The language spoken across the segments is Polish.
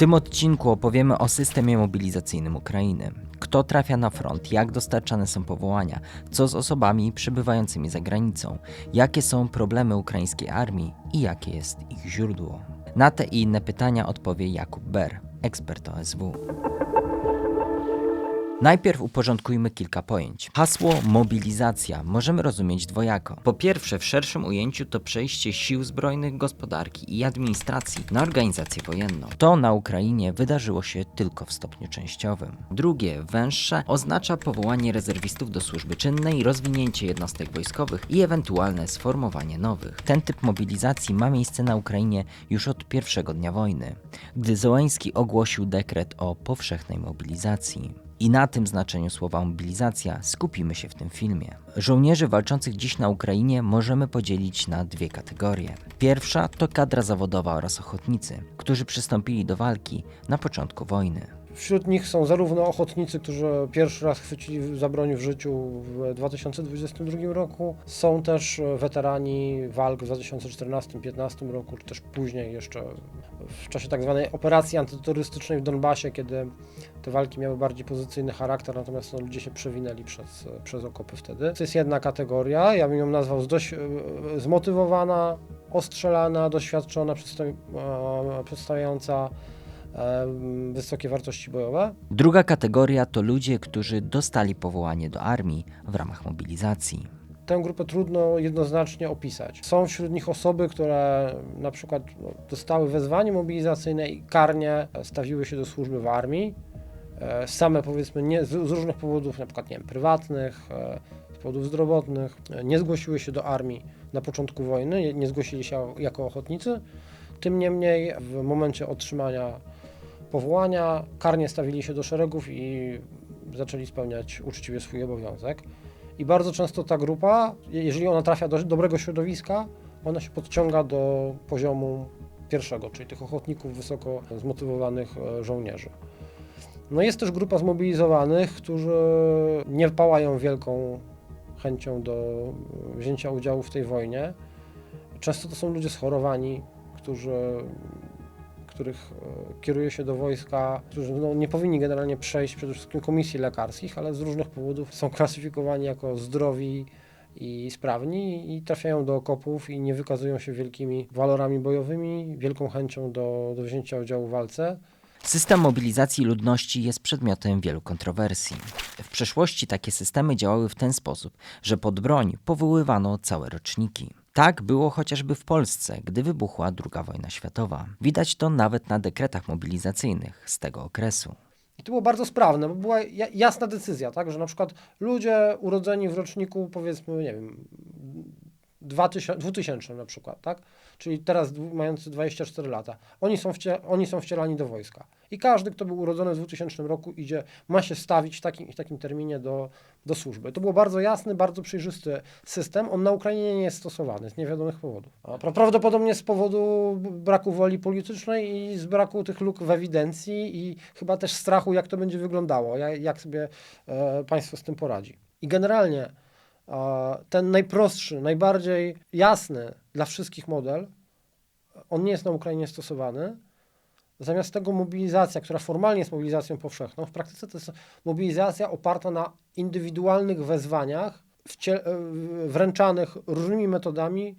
tym odcinku opowiemy o systemie mobilizacyjnym Ukrainy. Kto trafia na front, jak dostarczane są powołania, co z osobami przebywającymi za granicą, jakie są problemy ukraińskiej armii i jakie jest ich źródło. Na te i inne pytania odpowie Jakub Ber, ekspert OSW. Najpierw uporządkujmy kilka pojęć. Hasło mobilizacja możemy rozumieć dwojako. Po pierwsze, w szerszym ujęciu to przejście sił zbrojnych, gospodarki i administracji na organizację wojenną. To na Ukrainie wydarzyło się tylko w stopniu częściowym. Drugie, węższe, oznacza powołanie rezerwistów do służby czynnej, rozwinięcie jednostek wojskowych i ewentualne sformowanie nowych. Ten typ mobilizacji ma miejsce na Ukrainie już od pierwszego dnia wojny, gdy Zołański ogłosił dekret o powszechnej mobilizacji. I na tym znaczeniu słowa mobilizacja skupimy się w tym filmie. Żołnierzy walczących dziś na Ukrainie możemy podzielić na dwie kategorie. Pierwsza to kadra zawodowa oraz ochotnicy, którzy przystąpili do walki na początku wojny. Wśród nich są zarówno ochotnicy, którzy pierwszy raz chwycili za broń w życiu w 2022 roku, są też e, weterani walk w 2014-2015 roku, czy też później jeszcze w czasie tak zwanej operacji antyterrorystycznej w Donbasie, kiedy te walki miały bardziej pozycyjny charakter, natomiast no, ludzie się przewinęli przez, przez okopy wtedy. To jest jedna kategoria, ja bym ją nazwał zdoś, e, zmotywowana, ostrzelana, doświadczona, przedstawi, e, przedstawiająca wysokie wartości bojowe. Druga kategoria to ludzie, którzy dostali powołanie do armii w ramach mobilizacji. Tę grupę trudno jednoznacznie opisać. Są wśród nich osoby, które na przykład no, dostały wezwanie mobilizacyjne i karnie stawiły się do służby w armii. E, Same powiedzmy nie, z, różnych powodów, na przykład nie wiem, prywatnych, e, z powodów zdrowotnych, e, nie zgłosiły się do armii na początku wojny, nie- nie zgłosili się jako ochotnicy. Tym niemniej w momencie otrzymania powołania karnie stawili się do szeregów i zaczęli spełniać uczciwie swój obowiązek. I bardzo często ta grupa, je- jeżeli ona trafia do dobrego środowiska, ona się podciąga do poziomu pierwszego, czyli tych ochotników wysoko zmotywowanych e, żołnierzy. No jest też grupa zmobilizowanych, którzy nie pałają wielką chęcią do wzięcia udziału w tej wojnie. Często to są ludzie schorowani, którzy, których e, kieruje się do wojska, którzy no, nie powinni generalnie przejść przede wszystkim komisji lekarskich, ale z różnych powodów są klasyfikowani jako zdrowi i sprawni i trafiają do okopów i nie wykazują się wielkimi walorami bojowymi, wielką chęcią do, do wzięcia udziału w walce. System mobilizacji ludności jest przedmiotem wielu kontrowersji. W przeszłości takie systemy działały w ten sposób, że pod broń powoływano całe roczniki. Tak było chociażby w Polsce, gdy wybuchła II wojna światowa. Widać to nawet na dekretach mobilizacyjnych z tego okresu. I to było bardzo sprawne, bo była ja- jasna decyzja, tak, że na przykład ludzie urodzeni w roczniku, powiedzmy, nie wiem, 2000, 2000 na przykład, tak, czyli teraz mający 24 lata, oni są, wcie, oni są wcielani do wojska. I każdy, kto był urodzony w 2000 roku, idzie, ma się stawić w takim, w takim terminie do, do służby. To był bardzo jasny, bardzo przejrzysty system. On na Ukrainie nie jest stosowany z niewiadomych powodów. Prawdopodobnie z powodu braku woli politycznej i z braku tych luk w ewidencji i chyba też strachu, jak to będzie wyglądało, jak, jak sobie e, państwo z tym poradzi. I generalnie ten najprostszy, najbardziej jasny dla wszystkich model, on nie jest na Ukrainie stosowany. Zamiast tego mobilizacja, która formalnie jest mobilizacją powszechną, w praktyce to jest mobilizacja oparta na indywidualnych wezwaniach e, wręczanych różnymi metodami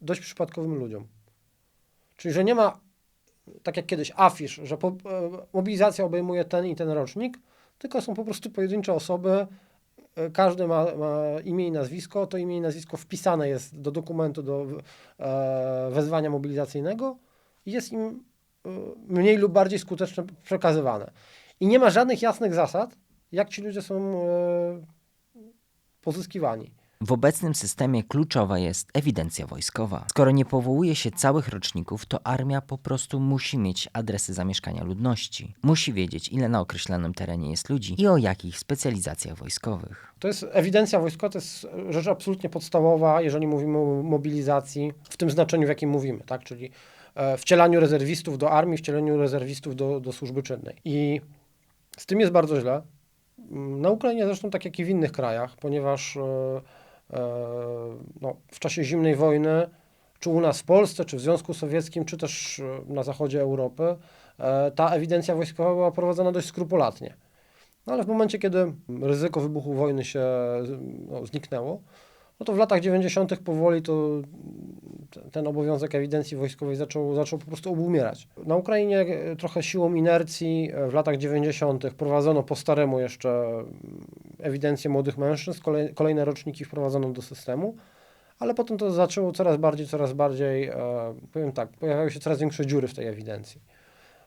dość przypadkowym ludziom. Czyli, że nie ma, tak jak kiedyś, afisz, że e, mobilizacja obejmuje ten i ten rocznik, tylko są po prostu pojedyncze osoby, każdy ma, ma imię i nazwisko, to imię i nazwisko wpisane jest do dokumentu, do e, wezwania mobilizacyjnego i jest im e, mniej lub bardziej skutecznie przekazywane. I nie ma żadnych jasnych zasad, jak ci ludzie są e, pozyskiwani. W obecnym systemie kluczowa jest ewidencja wojskowa. Skoro nie powołuje się całych roczników, to armia po prostu musi mieć adresy zamieszkania ludności. Musi wiedzieć, ile na określonym terenie jest ludzi i o jakich specjalizacjach wojskowych. To jest ewidencja wojskowa, to jest rzecz absolutnie podstawowa, jeżeli mówimy o mobilizacji w tym znaczeniu, w jakim mówimy, tak? czyli e, wcielaniu rezerwistów do armii, wcielaniu rezerwistów do, do służby czynnej. I z tym jest bardzo źle. Na Ukrainie zresztą tak jak i w innych krajach, ponieważ e, no, w czasie zimnej wojny, czy u nas w Polsce, czy w Związku Sowieckim, czy też e, na zachodzie Europy, e, ta ewidencja wojskowa była prowadzona dość skrupulatnie. No ale w momencie, kiedy ryzyko wybuchu wojny się no, zniknęło, no to w latach 90. powoli to ten obowiązek ewidencji wojskowej zaczął, zaczął po prostu obumierać. Na Ukrainie e, trochę siłą inercji e, w latach 90. prowadzono po staremu jeszcze ewidencję młodych mężczyzn, kolej, kolejne roczniki wprowadzono do systemu, ale potem to zaczęło coraz bardziej, coraz bardziej, e, powiem tak, pojawiały się coraz większe dziury w tej ewidencji.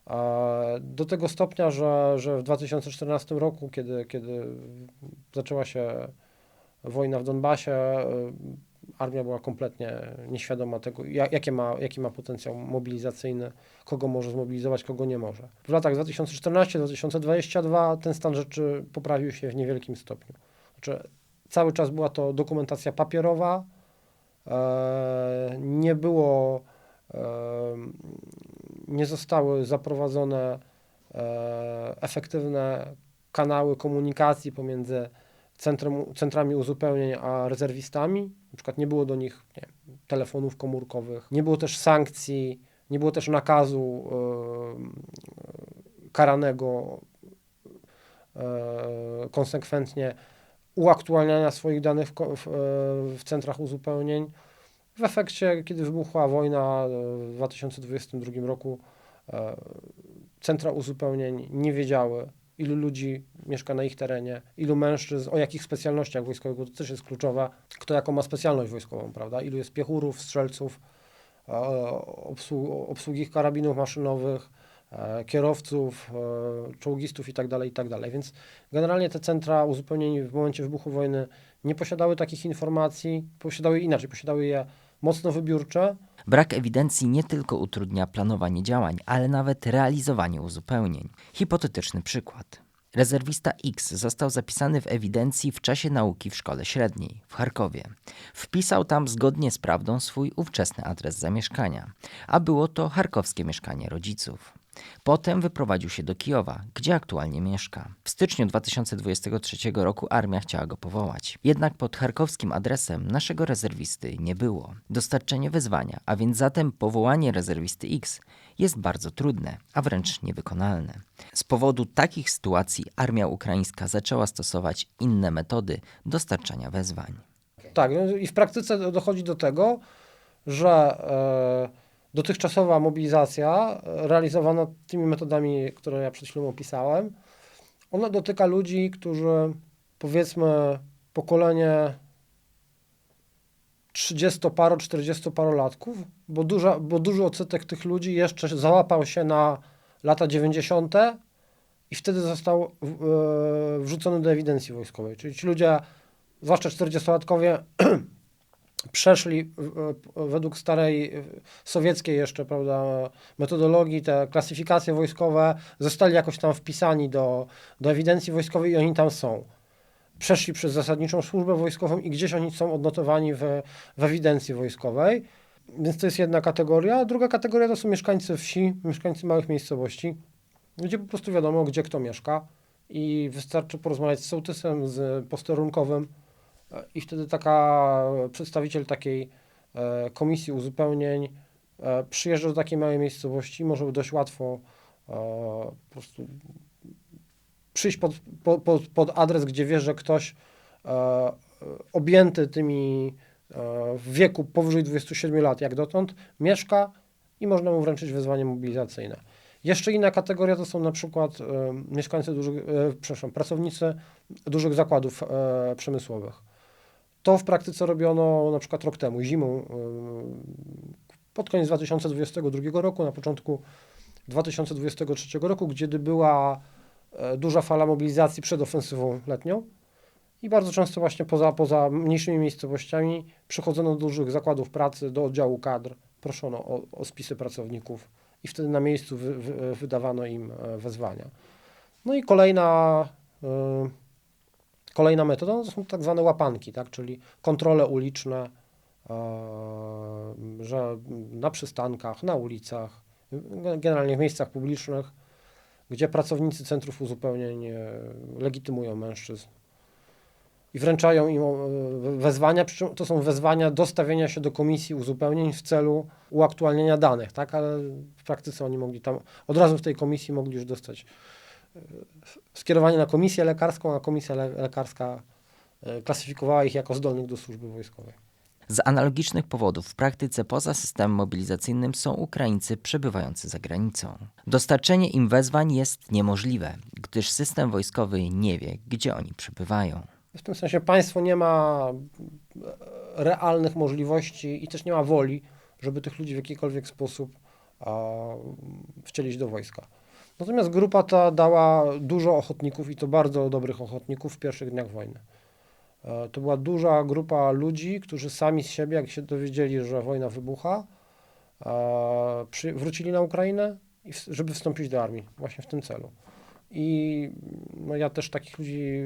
E, Do tego stopnia, że, że w 2014 roku, kiedy, kiedy zaczęła się wojna w Donbasie, e, armia była kompletnie nieświadoma tego, ja- jakie ma, jaki ma potencjał mobilizacyjny, kogo może zmobilizować, kogo nie może. W latach 2014-2022 ten stan rzeczy poprawił się w niewielkim stopniu. Znaczy, cały czas była to dokumentacja papierowa, e, nie było, e, nie zostały zaprowadzone e, efektywne kanały komunikacji pomiędzy centrum, centrami uzupełnień a rezerwistami. Na przykład nie było do nich telefonów komórkowych, nie było też sankcji, nie było też nakazu e, karanego e, konsekwentnie uaktualniania swoich danych w, w, e, w centrach uzupełnień. W efekcie, kiedy wybuchła wojna w 2022 roku, centra uzupełnień nie wiedziały, ilu ludzi mieszka na ich terenie, ilu mężczyzn, o jakich specjalnościach wojskowych, bo to też jest kluczowe, kto jaką ma specjalność wojskową, prawda? Ilu jest piechurów, strzelców, e, obsłu- obsługich karabinów maszynowych, e, kierowców, e, czołgistów itd., itd. Więc generalnie te centra uzupełnień w momencie wybuchu wojny nie posiadały takich informacji, posiadały inaczej, posiadały je mocno wybiórcze, Brak ewidencji nie tylko utrudnia planowanie działań, ale nawet realizowanie uzupełnień. Hipotetyczny przykład. Rezerwista X został zapisany w ewidencji w czasie nauki w szkole średniej w Charkowie. Wpisał tam zgodnie z prawdą swój ówczesny adres zamieszkania, a było to charkowskie mieszkanie rodziców. Potem wyprowadził się do Kijowa, gdzie aktualnie mieszka. W styczniu 2023 roku armia chciała go powołać. Jednak pod charkowskim adresem naszego rezerwisty nie było. Dostarczenie wezwania, a więc zatem powołanie rezerwisty X jest bardzo trudne, a wręcz niewykonalne. Z powodu takich sytuacji armia ukraińska zaczęła stosować inne metody dostarczania wezwań. Tak, no i w praktyce do- dochodzi do tego, że e, dotychczasowa mobilizacja e, realizowana tymi metodami, które ja przed chwilą opisałem, ona dotyka ludzi, którzy powiedzmy pokolenie 30-paro, 40-parolatków, bo, bo duży odsetek tych ludzi jeszcze załapał się na lata 90. i wtedy został e, wrzucony do ewidencji wojskowej. Czyli ci ludzie, zwłaszcza 40-latkowie, przeszli według starej sowieckiej jeszcze, prawda, metodologii, te klasyfikacje wojskowe, zostali jakoś tam wpisani do, do ewidencji wojskowej i oni tam są. Przeszli przez zasadniczą służbę wojskową i gdzieś oni są odnotowani w, w ewidencji wojskowej. Więc to jest jedna kategoria. Druga kategoria to są mieszkańcy wsi, mieszkańcy małych miejscowości, gdzie po prostu wiadomo, gdzie kto mieszka i wystarczy porozmawiać z sołtysem, z posterunkowym i wtedy taka przedstawiciel takiej e, komisji uzupełnień e, przyjeżdża do takiej małej miejscowości, może dość łatwo e, po prostu przyjść pod, po, pod, pod adres, gdzie wie, że ktoś objęty tymi w wieku powyżej 27 lat, jak dotąd, mieszka i można mu wręczyć wezwanie mobilizacyjne. Jeszcze inna kategoria to są na przykład mieszkańcy dużych, przepraszam, pracownicy dużych zakładów przemysłowych. To w praktyce robiono na przykład rok temu, zimą, e, pod koniec 2022 roku, na początku 2023 roku, kiedy była e, duża fala mobilizacji przed ofensywą letnią i bardzo często właśnie poza, poza mniejszymi miejscowościami przychodzono do dużych zakładów pracy, do oddziału kadr, proszono o, o spisy pracowników i wtedy na miejscu wy, wy, wydawano im e, wezwania. No i kolejna, kolejna metoda to są tak zwane łapanki, tak? czyli kontrole uliczne, e, że na przystankach, na ulicach, generalnie w miejscach publicznych, gdzie pracownicy centrów uzupełnień e, legitymują mężczyzn. i wręczają im e, wezwania, przy czym to są wezwania do stawienia się do komisji uzupełnień w celu uaktualnienia danych, tak? Ale w praktyce oni mogli tam, od razu w tej komisji mogli już dostać skierowanie na komisję lekarską, a komisja le lekarska e, klasyfikowała ich jako zdolnych do służby wojskowej. Z analogicznych powodów w praktyce poza systemem mobilizacyjnym są Ukraińcy przebywający za granicą. Dostarczenie im wezwań jest niemożliwe, gdyż system wojskowy nie wie, gdzie oni przebywają. W tym sensie państwo nie ma e, realnych możliwości i też nie ma woli, żeby tych ludzi w jakikolwiek sposób a, wcielić do wojska. Natomiast grupa ta dała dużo ochotników i to bardzo dobrych ochotników w pierwszych dniach wojny. E, To była duża grupa ludzi, którzy sami z siebie, jak się dowiedzieli, że wojna wybucha, e, wrócili na Ukrainę, żeby wstąpić do armii, właśnie w tym celu. I no, ja też takich ludzi,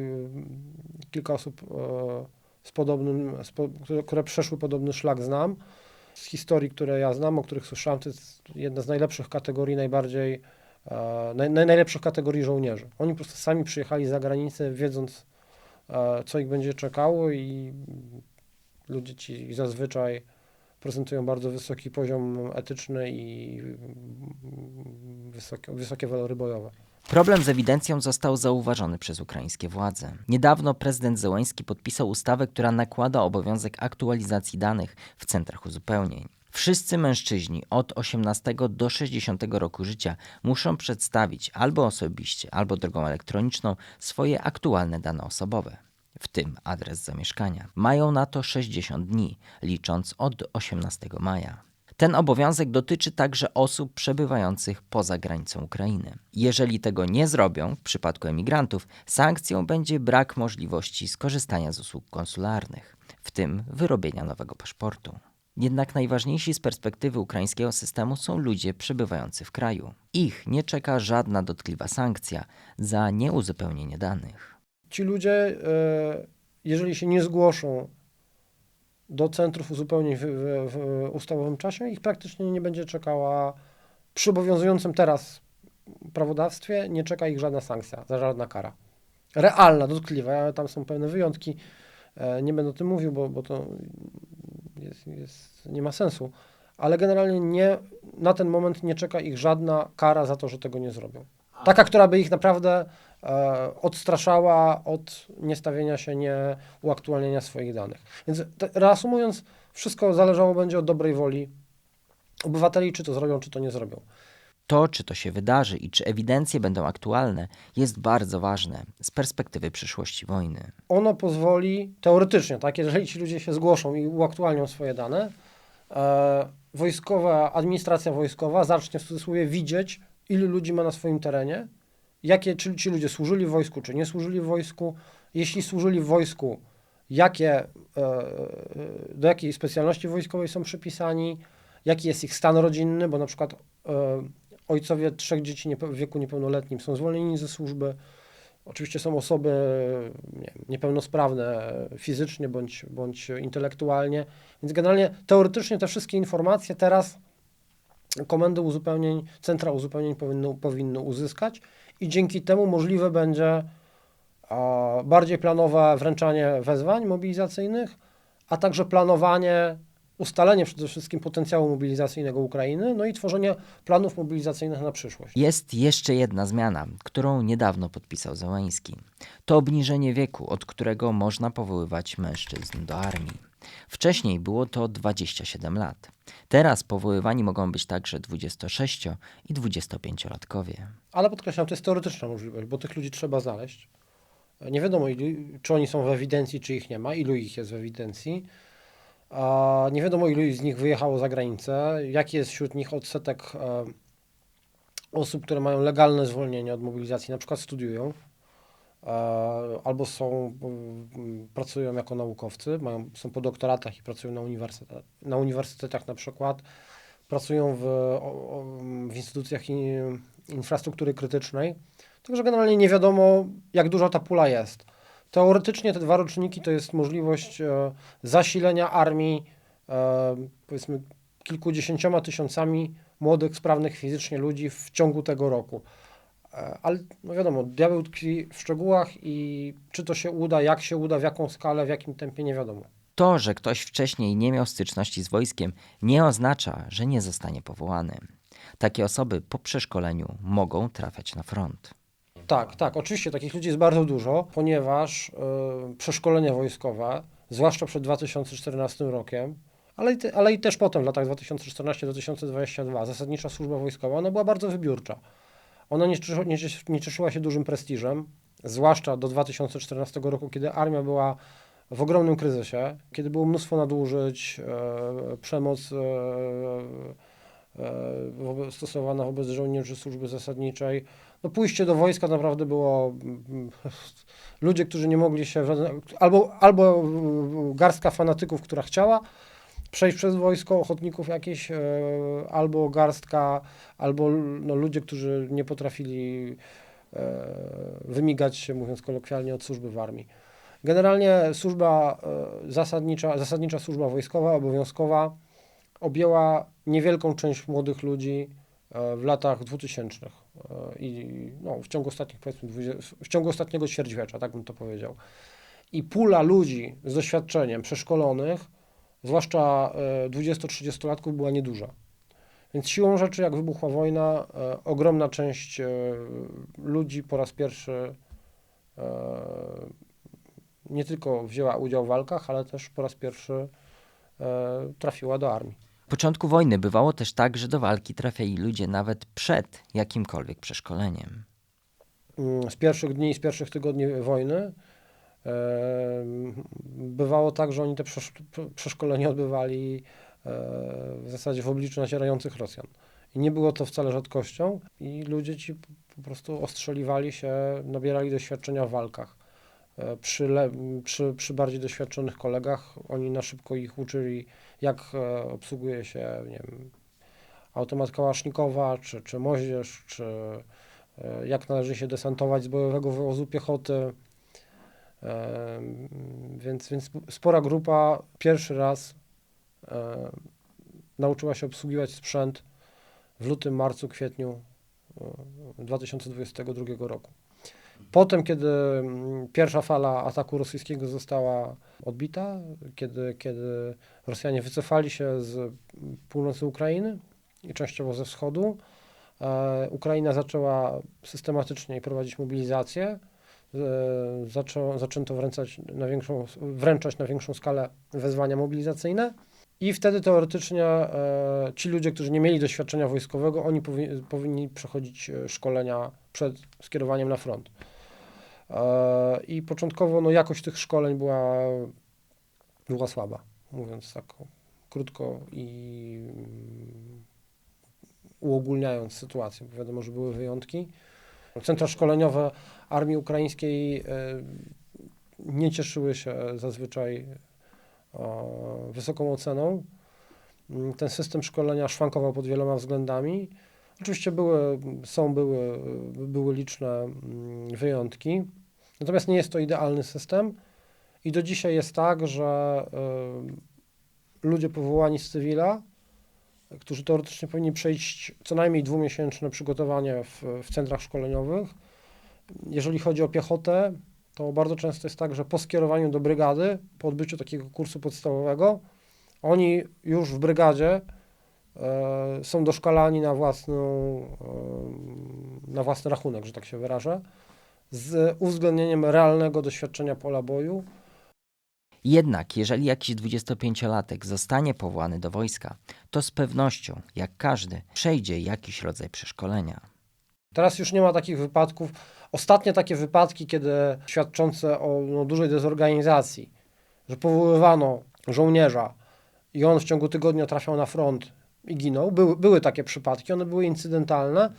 kilka osób e, z podobnym, z które, przeszły podobny szlak znam. Z historii, które ja znam, o których słyszałem, to jest jedna z najlepszych kategorii, najbardziej, naj, naj, najlepszych kategorii żołnierzy. Oni po prostu sami przyjechali za granicę, wiedząc, e, co ich będzie czekało i ludzie ci zazwyczaj prezentują bardzo wysoki poziom etyczny i wysokie, wysokie walory bojowe. Problem z ewidencją został zauważony przez ukraińskie władze. Niedawno prezydent Zełański podpisał ustawę, która nakłada obowiązek aktualizacji danych w centrach uzupełnień. Wszyscy mężczyźni od 18 do 60 roku życia muszą przedstawić albo osobiście, albo drogą elektroniczną swoje aktualne dane osobowe, w tym adres zamieszkania. Mają na to 60 dni, licząc od 18 maja. Ten obowiązek dotyczy także osób przebywających poza granicą Ukrainy. Jeżeli tego nie zrobią, w przypadku emigrantów, sankcją będzie brak możliwości skorzystania z usług konsularnych, w tym wyrobienia nowego paszportu. Jednak najważniejsi z perspektywy ukraińskiego systemu są ludzie przebywający w kraju. Ich nie czeka żadna dotkliwa sankcja za nieuzupełnienie danych. Ci ludzie, e, jeżeli się nie zgłoszą do centrów uzupełnień w, w, w ustawowym czasie, ich praktycznie nie będzie czekała przy obowiązującym teraz prawodawstwie, nie czeka ich żadna sankcja, żadna kara. Realna, dotkliwa, ale tam są pewne wyjątki. E, Nie będę o tym mówił, bo, bo to jest, jest, nie ma sensu. Ale generalnie nie, na ten moment nie czeka ich żadna kara za to, że tego nie zrobią. Taka, która by ich naprawdę e, odstraszała od niestawienia się, nie uaktualnienia swoich danych. Więc te, reasumując, wszystko zależało będzie od dobrej woli obywateli, czy to zrobią, czy to nie zrobią. To, czy to się wydarzy i czy ewidencje będą aktualne, jest bardzo ważne z perspektywy przyszłości wojny. Ono pozwoli, teoretycznie, tak, jeżeli ci ludzie się zgłoszą i uaktualnią swoje dane, e, wojskowa, administracja wojskowa zacznie w cudzysłowie widzieć, ilu ludzi ma na swoim terenie, jakie, czy ci ludzie służyli w wojsku, czy nie służyli w wojsku. Jeśli służyli w wojsku, jakie, e, do jakiej specjalności wojskowej są przypisani, jaki jest ich stan rodzinny, bo na przykład e, ojcowie trzech dzieci niepe- w wieku niepełnoletnim są zwolnieni ze służby. Oczywiście są osoby nie niepełnosprawne fizycznie bądź, bądź intelektualnie, więc generalnie teoretycznie te wszystkie informacje teraz komendy uzupełnień, centra uzupełnień powinny, powinny uzyskać i dzięki temu możliwe będzie bardziej planowe wręczanie wezwań mobilizacyjnych, a także planowanie, ustalenie przede wszystkim potencjału mobilizacyjnego Ukrainy, no i tworzenie planów mobilizacyjnych na przyszłość. Jest jeszcze jedna zmiana, którą niedawno podpisał Zełański. To obniżenie wieku, od którego można powoływać mężczyzn do armii. Wcześniej było to 27 lat. Teraz powoływani mogą być także 26 i 25-latkowie. Ale podkreślam, to jest teoretyczna możliwość, bo tych ludzi trzeba znaleźć. Nie wiadomo, ilu, czy oni są w ewidencji, czy ich nie ma, ilu ich jest w ewidencji. A nie wiadomo, ilu z nich wyjechało za granicę, jaki jest wśród nich odsetek e, osób, które mają legalne zwolnienie od mobilizacji, na przykład studiują, e, albo są, mm, pracują jako naukowcy, mają, są po doktoratach i pracują na, uniwersytet, na uniwersytetach na przykład, pracują w, w instytucjach infrastruktury krytycznej. Także generalnie nie wiadomo, jak duża ta pula jest. Teoretycznie te dwa roczniki to jest możliwość e, zasilenia armii, e, powiedzmy, kilkudziesięcioma tysiącami młodych, sprawnych fizycznie ludzi w ciągu tego roku. E, Ale no wiadomo, diabeł tkwi w szczegółach i czy to się uda, jak się uda, w jaką skalę, w jakim tempie, nie wiadomo. To, że ktoś wcześniej nie miał styczności z wojskiem, nie oznacza, że nie zostanie powołany. Takie osoby po przeszkoleniu mogą trafiać na front. Tak, tak, oczywiście takich ludzi jest bardzo dużo, ponieważ y, przeszkolenie wojskowe, zwłaszcza przed 2014 rokiem, ale i, te, ale i też potem w latach 2014-2022, zasadnicza służba wojskowa, ona była bardzo wybiórcza. Ona nie, nie, nie cieszyła się dużym prestiżem, zwłaszcza do 2014 roku, kiedy armia była w ogromnym kryzysie, kiedy było mnóstwo nadużyć, e, przemoc e, e, stosowana wobec żołnierzy służby zasadniczej. No pójście do wojska naprawdę było mm, ludzie, którzy nie mogli się, albo, albo mm, garstka fanatyków, która chciała przejść przez wojsko, ochotników jakieś, e, albo garstka, albo no, ludzie, którzy nie potrafili e, wymigać się, mówiąc kolokwialnie, od służby w armii. Generalnie służba e, zasadnicza, zasadnicza służba wojskowa, obowiązkowa objęła niewielką część młodych ludzi w latach 2000 e, i no, w ciągu ostatnich powiedzmy 20, w ciągu ostatniego ćwierćwiecza, tak bym to powiedział. I pula ludzi z doświadczeniem, przeszkolonych, zwłaszcza e, 20-30-latków była nieduża. Więc siłą rzeczy, jak wybuchła wojna, e, ogromna część e, ludzi po raz pierwszy e, nie tylko wzięła udział w walkach, ale też po raz pierwszy e, trafiła do armii. Początku wojny bywało też tak, że do walki trafiali ludzie nawet przed jakimkolwiek przeszkoleniem. Mm, z pierwszych dni, z pierwszych tygodni wojny bywało tak, że oni te przesz przeszkolenia odbywali e, w zasadzie w obliczu nacierających Rosjan. I nie było to wcale rzadkością i ludzie ci po prostu ostrzeliwali się, nabierali doświadczenia w walkach. E, Przy, przy, przy bardziej doświadczonych kolegach oni na szybko ich uczyli, jak e, obsługuje się, nie wiem, automat kałasznikowa, czy, czy moździerz, czy e, jak należy się desantować z bojowego wywozu piechoty. E, Więc, więc spora grupa pierwszy raz nauczyła się obsługiwać sprzęt w lutym, marcu, kwietniu e, 2022 roku. Potem, kiedy mm, pierwsza fala ataku rosyjskiego została odbita, kiedy, kiedy Rosjanie wycofali się z północy Ukrainy i częściowo ze wschodu, e, Ukraina zaczęła systematycznie prowadzić mobilizację. E, zaczą, zaczęto wręczać na, większą, wręczać na większą skalę wezwania mobilizacyjne. I wtedy teoretycznie e, ci ludzie, którzy nie mieli doświadczenia wojskowego, oni powi powinni przechodzić szkolenia przed skierowaniem na front. E, I początkowo no, jakość tych szkoleń była, była słaba, mówiąc tak krótko i mm, uogólniając sytuację, bo wiadomo, że były wyjątki. Centra szkoleniowe Armii Ukraińskiej e, nie cieszyły się zazwyczaj e, wysoką oceną. Mm, Ten system szkolenia szwankował pod wieloma względami. Oczywiście były, są, były, były liczne mm, wyjątki, natomiast nie jest to idealny system i do dzisiaj jest tak, że y, ludzie powołani z cywila, którzy teoretycznie powinni przejść co najmniej dwumiesięczne przygotowanie w, w centrach szkoleniowych. Jeżeli chodzi o piechotę, to bardzo często jest tak, że po skierowaniu do brygady, po odbyciu takiego kursu podstawowego, oni już w brygadzie są doszkalani na, własną, e, na własny rachunek, że tak się wyrażę, z uwzględnieniem realnego doświadczenia pola boju. Jednak, jeżeli jakiś 25-latek zostanie powołany do wojska, to z pewnością, jak każdy, przejdzie jakiś rodzaj przeszkolenia. Teraz już nie ma takich wypadków. Ostatnie takie wypadki, kiedy świadczące o no, dużej dezorganizacji, że powoływano żołnierza i on w ciągu tygodnia trafiał na front i ginął. Były, były takie przypadki, one były incydentalne,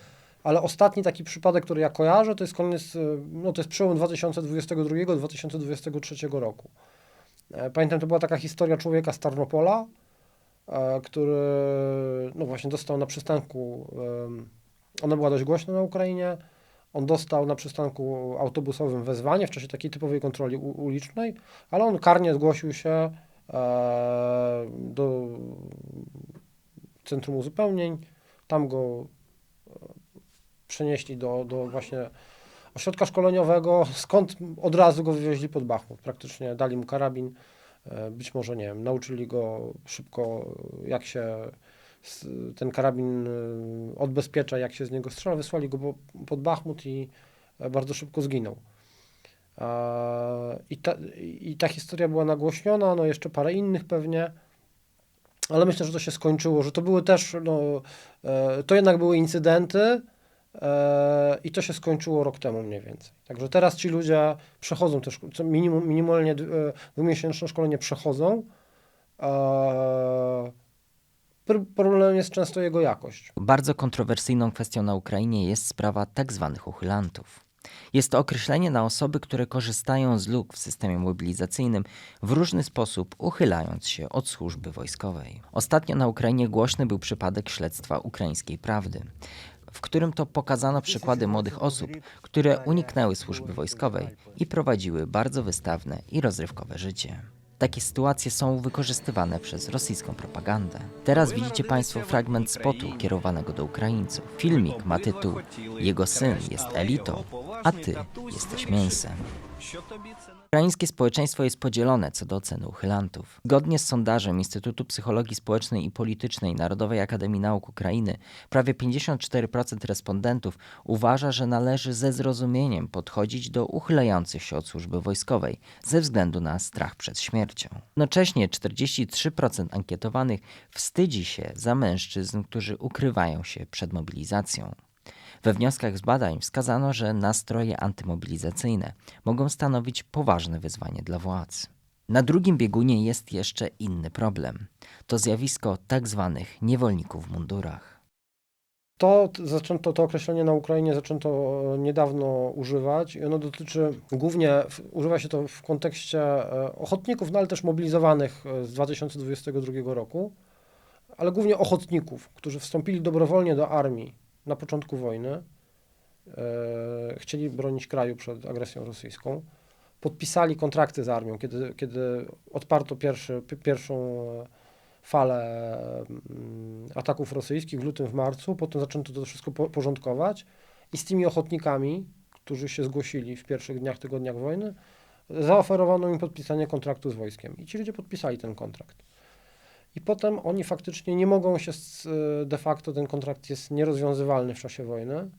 ale ostatni taki przypadek, który ja kojarzę, to jest koniec, y, no to jest przełom 2022-2023 roku. E, Pamiętam, to była taka historia człowieka z Tarnopola, e, który no właśnie dostał na przystanku, ona była dość głośna na Ukrainie, on dostał na przystanku autobusowym wezwanie w czasie takiej typowej kontroli ulicznej, ale on karnie zgłosił się e, do centrum uzupełnień, tam go e, przenieśli do, do właśnie ośrodka szkoleniowego, skąd od razu go wywieźli pod Bachmut. Praktycznie dali mu karabin, e, być może, nie wiem, nauczyli go szybko, jak się ten karabin e, odbezpiecza, jak się z niego strzela, wysłali go po- pod Bachmut i bardzo szybko zginął. I ta, I ta historia była nagłośniona, no jeszcze parę innych pewnie, ale myślę, że to się skończyło, że to były też, no, e, to jednak były incydenty e, i to się skończyło rok temu mniej więcej. Także teraz ci ludzie przechodzą też, co minimum, minimalnie e, dwumiesięczne szkolenie przechodzą. E, pr- Problem jest często jego jakość. Bardzo kontrowersyjną kwestią na Ukrainie jest sprawa tak zwanych uchylantów. Jest to określenie na osoby, które korzystają z luk w systemie mobilizacyjnym w różny sposób, uchylając się od służby wojskowej. Ostatnio na Ukrainie głośny był przypadek śledztwa ukraińskiej prawdy, w którym to pokazano przykłady młodych osób, które uniknęły służby wojskowej i prowadziły bardzo wystawne i rozrywkowe życie. Takie sytuacje są wykorzystywane przez rosyjską propagandę. Teraz widzicie Państwo fragment spotu kierowanego do Ukraińców. Filmik ma tytuł Jego syn jest elitą, a ty jesteś mięsem. Ukraińskie społeczeństwo jest podzielone co do oceny uchylantów. Zgodnie z sondażem Instytutu Psychologii Społecznej i Politycznej Narodowej Akademii Nauk Ukrainy, prawie 54% respondentów uważa, że należy ze zrozumieniem podchodzić do uchylających się od służby wojskowej ze względu na strach przed śmiercią. Jednocześnie 43% ankietowanych wstydzi się za mężczyzn, którzy ukrywają się przed mobilizacją. We wnioskach z badań wskazano, że nastroje antymobilizacyjne mogą stanowić poważne wyzwanie dla władz. Na drugim biegunie jest jeszcze inny problem. To zjawisko tak zwanych niewolników w mundurach. To zaczęto, to określenie na Ukrainie zaczęto e, niedawno używać i ono dotyczy głównie, używa się to w kontekście e, ochotników, no ale też mobilizowanych e, z 2022 roku, ale głównie ochotników, którzy wstąpili dobrowolnie do armii na początku wojny, e, chcieli bronić kraju przed agresją rosyjską, podpisali kontrakty z armią, kiedy, kiedy odparto pierwszy, pi- pierwszą e, falę mm, ataków rosyjskich w lutym, w marcu. Potem zaczęto to wszystko po- porządkować i z tymi ochotnikami, którzy się zgłosili w pierwszych dniach, tygodniach wojny, zaoferowano im podpisanie kontraktu z wojskiem. I ci ludzie podpisali ten kontrakt. I potem oni faktycznie nie mogą się, z, de facto ten kontrakt jest nierozwiązywalny w czasie wojny.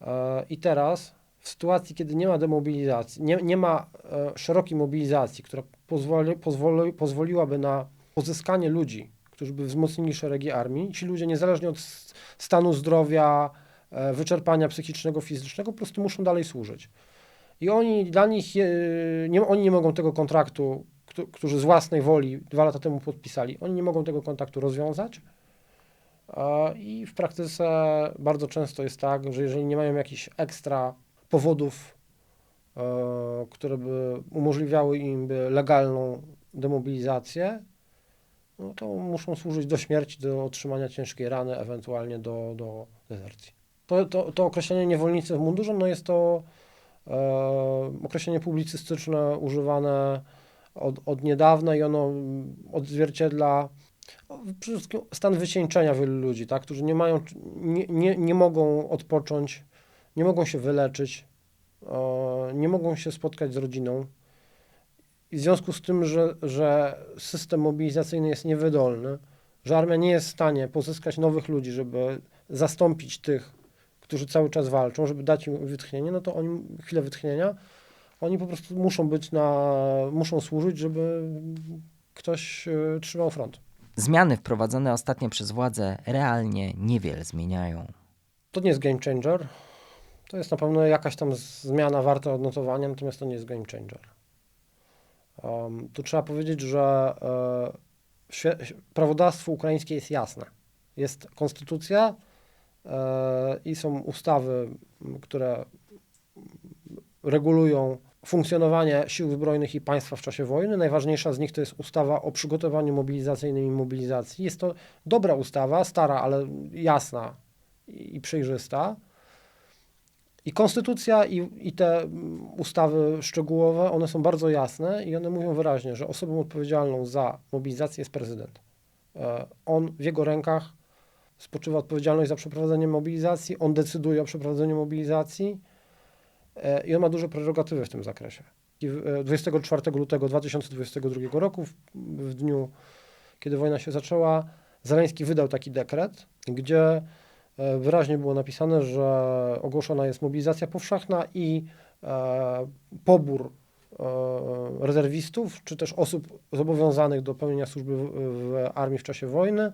E, I teraz w sytuacji, kiedy nie ma demobilizacji, nie, nie ma e, szerokiej mobilizacji, która pozwoli, pozwoli, pozwoliłaby na pozyskanie ludzi, którzy by wzmocnili szeregi armii, ci ludzie niezależnie od stanu zdrowia, e, wyczerpania psychicznego, fizycznego, po prostu muszą dalej służyć. I oni, dla nich, e, nie, oni nie mogą tego kontraktu, którzy z własnej woli dwa lata temu podpisali, oni nie mogą tego kontraktu rozwiązać. I w praktyce bardzo często jest tak, że jeżeli nie mają jakichś ekstra powodów, e, które by umożliwiały im legalną demobilizację, no to muszą służyć do śmierci, do otrzymania ciężkiej rany, ewentualnie do, do dezercji. To, to, to określenie niewolnicy w mundurze, no jest to e, określenie publicystyczne używane od, od niedawna i ono odzwierciedla przede wszystkim stan wycieńczenia wielu ludzi, tak, którzy nie mają, nie, nie, nie mogą odpocząć, nie mogą się wyleczyć, e, nie mogą się spotkać z rodziną. I w związku z tym, że, że system mobilizacyjny jest niewydolny, że armia nie jest w stanie pozyskać nowych ludzi, żeby zastąpić tych, którzy cały czas walczą, żeby dać im wytchnienie, no to oni chwilę wytchnienia, oni po prostu muszą być na, muszą służyć, żeby ktoś e, trzymał front. Zmiany wprowadzone ostatnio przez władze realnie niewiele zmieniają. To nie jest game changer. To jest na pewno jakaś tam zmiana warta odnotowania, natomiast to nie jest game changer. Um, tu trzeba powiedzieć, że e, prawodawstwo ukraińskie jest jasne. Jest konstytucja e, i są ustawy, które regulują funkcjonowanie sił zbrojnych i państwa w czasie wojny. Najważniejsza z nich to jest ustawa o przygotowaniu mobilizacyjnym i mobilizacji. Jest to dobra ustawa, stara, ale jasna i przejrzysta. I konstytucja i, i te mm, ustawy szczegółowe, one są bardzo jasne i one mówią wyraźnie, że osobą odpowiedzialną za mobilizację jest prezydent. E, On w jego rękach spoczywa odpowiedzialność za przeprowadzenie mobilizacji, on decyduje o przeprowadzeniu mobilizacji i on ma duże prerogatywy w tym zakresie. I w- e, 24 lutego 2022 roku, w, dniu, kiedy wojna się zaczęła, Zeleński wydał taki dekret, gdzie e, wyraźnie było napisane, że ogłoszona jest mobilizacja powszechna i e, pobór e, rezerwistów, czy też osób zobowiązanych do pełnienia służby w, w armii w czasie wojny e,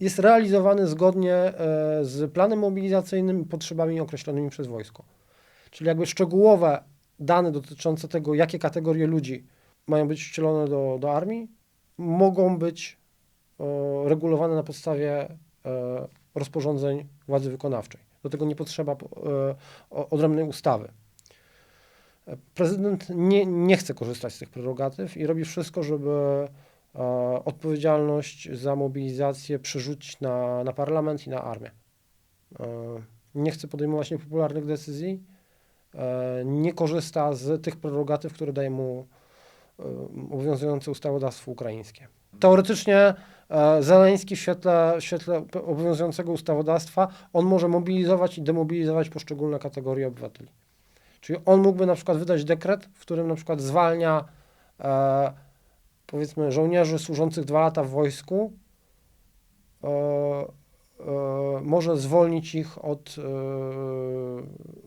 jest realizowany zgodnie e, z planem mobilizacyjnym i potrzebami określonymi przez wojsko. Czyli jakby szczegółowe dane dotyczące tego, jakie kategorie ludzi mają być wcielone do, do armii, mogą być e, regulowane na podstawie e, rozporządzeń władzy wykonawczej. Do tego nie potrzeba e, odrębnej ustawy. Prezydent nie, nie chce korzystać z tych prerogatyw i robi wszystko, żeby e, odpowiedzialność za mobilizację przerzucić na, na parlament i na armię. E, nie chce podejmować niepopularnych decyzji, nie korzysta z tych prerogatyw, które daje mu e, obowiązujące ustawodawstwo ukraińskie. Teoretycznie e, Zeleński w świetle, w świetle obowiązującego ustawodawstwa, on może mobilizować i demobilizować poszczególne kategorie obywateli. Czyli on mógłby na przykład wydać dekret, w którym na przykład zwalnia e, powiedzmy żołnierzy służących dwa lata w wojsku, e, e, może zwolnić ich od, e,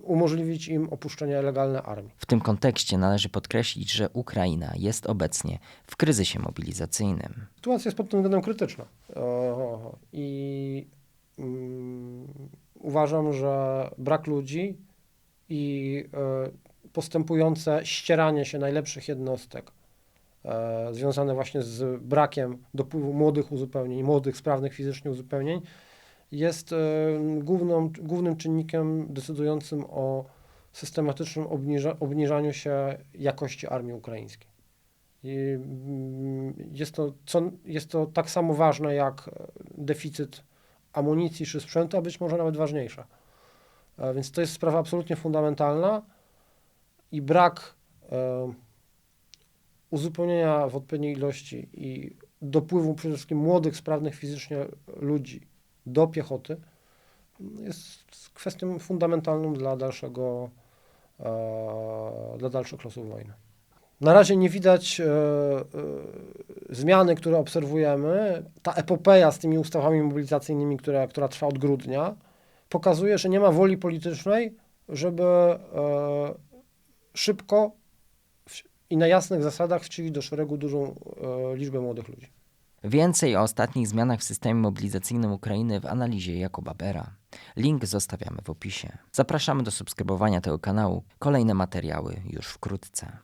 umożliwić im opuszczenie legalne armii. W tym kontekście należy podkreślić, że Ukraina jest obecnie w kryzysie mobilizacyjnym. Sytuacja jest pod tym względem krytyczna. E, I mm, uważam, że brak ludzi i e, postępujące ścieranie się najlepszych jednostek e, związane właśnie z brakiem dopływu młodych uzupełnień, młodych, sprawnych fizycznie uzupełnień jest e, główną, głównym czynnikiem decydującym o systematycznym obniża, obniżaniu się jakości armii ukraińskiej. I mm, jest to, co, jest to tak samo ważne jak deficyt amunicji czy sprzętu, a być może nawet ważniejsze. E, Więc to jest sprawa absolutnie fundamentalna i brak e, uzupełnienia w odpowiedniej ilości i dopływu przede wszystkim młodych, sprawnych fizycznie ludzi do piechoty jest kwestią fundamentalną dla dalszego, e, dla dalszych losów wojny. Na razie nie widać e, e, zmiany, które obserwujemy. Ta epopeja z tymi ustawami mobilizacyjnymi, która, która trwa od grudnia, pokazuje, że nie ma woli politycznej, żeby szybko i na jasnych zasadach wcielić do szeregu dużą liczbę młodych ludzi. Więcej o ostatnich zmianach w systemie mobilizacyjnym Ukrainy w analizie Jakuba Bera. Link zostawiamy w opisie. Zapraszamy do subskrybowania tego kanału. Kolejne materiały już wkrótce.